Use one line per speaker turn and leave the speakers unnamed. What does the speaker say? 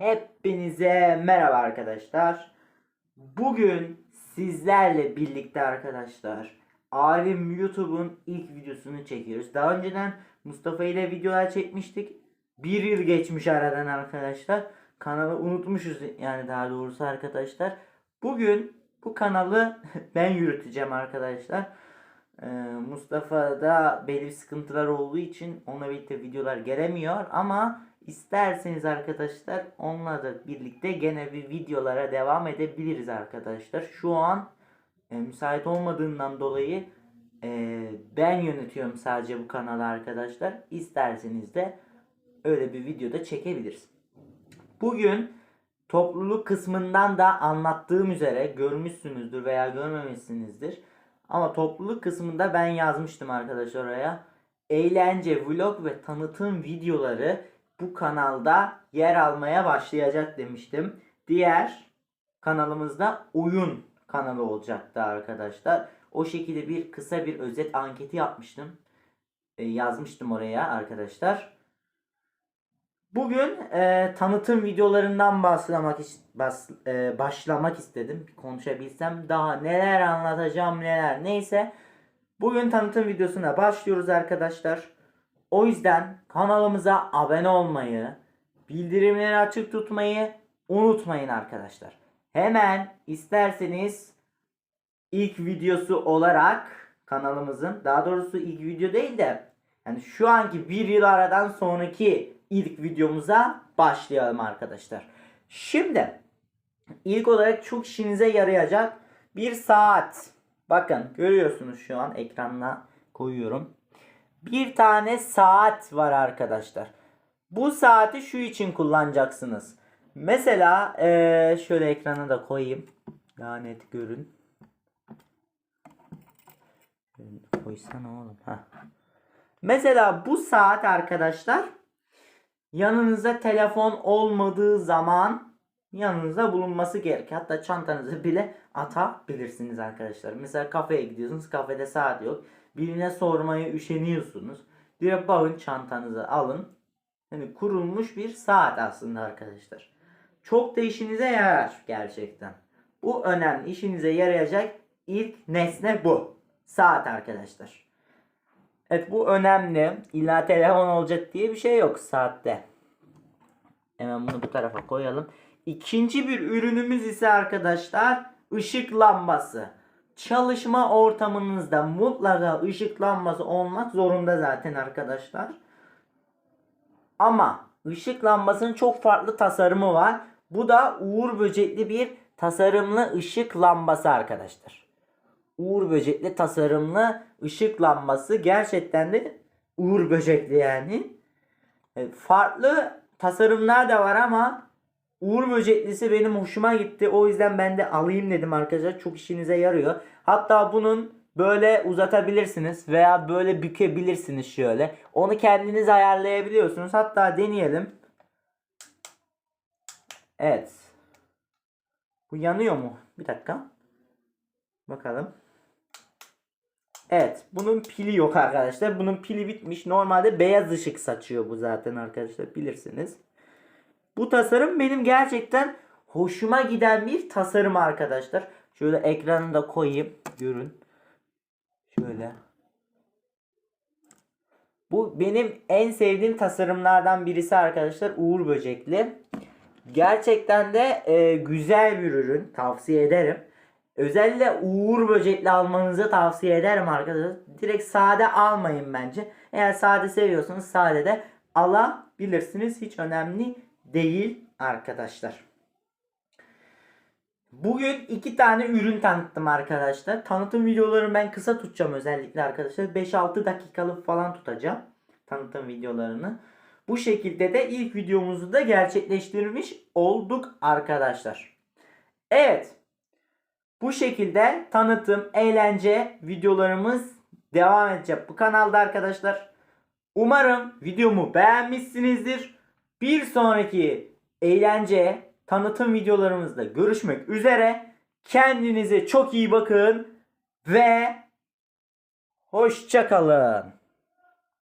Hepinize merhaba arkadaşlar. Bugün sizlerle birlikte arkadaşlar Alim YouTube'un ilk videosunu çekiyoruz. Daha önceden Mustafa ile videolar çekmiştik. Bir yıl geçmiş aradan arkadaşlar. Kanalı unutmuşuz yani daha doğrusu arkadaşlar. Bugün bu kanalı ben yürüteceğim arkadaşlar. Ee, Mustafa'da belli sıkıntılar olduğu için onunla birlikte videolar gelemiyor ama isterseniz arkadaşlar onunla da birlikte gene bir videolara devam edebiliriz arkadaşlar. Şu an e, müsait olmadığından dolayı e, ben yönetiyorum sadece bu kanalı arkadaşlar. İsterseniz de öyle bir videoda çekebiliriz. Bugün topluluk kısmından da anlattığım üzere görmüşsünüzdür veya görmemişsinizdir. Ama topluluk kısmında ben yazmıştım arkadaşlar oraya. Eğlence, vlog ve tanıtım videoları bu kanalda yer almaya başlayacak demiştim. Diğer kanalımızda oyun kanalı olacaktı arkadaşlar. O şekilde bir kısa bir özet anketi yapmıştım. E, yazmıştım oraya arkadaşlar. Bugün e, tanıtım videolarından is- bas, e, başlamak istedim. Konuşabilsem daha neler anlatacağım neler neyse. Bugün tanıtım videosuna başlıyoruz arkadaşlar. O yüzden kanalımıza abone olmayı, bildirimleri açık tutmayı unutmayın arkadaşlar. Hemen isterseniz ilk videosu olarak kanalımızın daha doğrusu ilk video değil de yani şu anki bir yıl aradan sonraki ilk videomuza başlayalım arkadaşlar. Şimdi ilk olarak çok işinize yarayacak bir saat. Bakın görüyorsunuz şu an ekranına koyuyorum. Bir tane saat var arkadaşlar. Bu saati şu için kullanacaksınız. Mesela eee, şöyle ekrana da koyayım. Daha net görün. Koysana oğlum. Heh. Mesela bu saat arkadaşlar yanınızda telefon olmadığı zaman yanınızda bulunması gerek. Hatta çantanızı bile atabilirsiniz arkadaşlar. Mesela kafeye gidiyorsunuz. Kafede saat yok. Birine sormaya üşeniyorsunuz. Direkt bakın çantanızı alın. Yani kurulmuş bir saat aslında arkadaşlar. Çok da işinize yarar gerçekten. Bu önemli. İşinize yarayacak ilk nesne bu. Saat arkadaşlar. Evet bu önemli. İlla telefon olacak diye bir şey yok saatte. Hemen bunu bu tarafa koyalım. İkinci bir ürünümüz ise arkadaşlar ışık lambası. Çalışma ortamınızda mutlaka ışık lambası olmak zorunda zaten arkadaşlar. Ama ışık lambasının çok farklı tasarımı var. Bu da Uğur Böcekli bir tasarımlı ışık lambası arkadaşlar. Uğur Böcekli tasarımlı ışık lambası gerçekten de Uğur Böcekli yani. E, Farklı tasarımlar da var ama Uğur Böceklisi benim hoşuma gitti. O yüzden ben de alayım dedim arkadaşlar. Çok işinize yarıyor. Hatta bunun böyle uzatabilirsiniz veya böyle bükebilirsiniz şöyle. Onu kendiniz ayarlayabiliyorsunuz. Hatta deneyelim. Evet. Bu yanıyor mu? Bir dakika. Bakalım. Evet. Bunun pili yok arkadaşlar. Bunun pili bitmiş. Normalde beyaz ışık saçıyor bu zaten arkadaşlar. Bilirsiniz. Bu tasarım benim gerçekten hoşuma giden bir tasarım arkadaşlar. Şöyle ekranı da koyayım. Görün. Şöyle. Bu benim en sevdiğim tasarımlardan birisi arkadaşlar. Uğur Böcekli. Gerçekten de e, güzel bir ürün. Tavsiye ederim. Özellikle Uğur Böcekli almanızı tavsiye ederim arkadaşlar. Direkt sade almayın bence. Eğer sade seviyorsanız sade de alabilirsiniz. Hiç önemli değil arkadaşlar. Bugün iki tane ürün tanıttım arkadaşlar. Tanıtım videolarını ben kısa tutacağım özellikle arkadaşlar. 5-6 dakikalık falan tutacağım tanıtım videolarını. Bu şekilde de ilk videomuzu da gerçekleştirmiş olduk arkadaşlar. Evet. Bu şekilde tanıtım, eğlence videolarımız devam edecek bu kanalda arkadaşlar. Umarım videomu beğenmişsinizdir. Bir sonraki eğlence tanıtım videolarımızda görüşmek üzere. Kendinize çok iyi bakın ve hoşçakalın.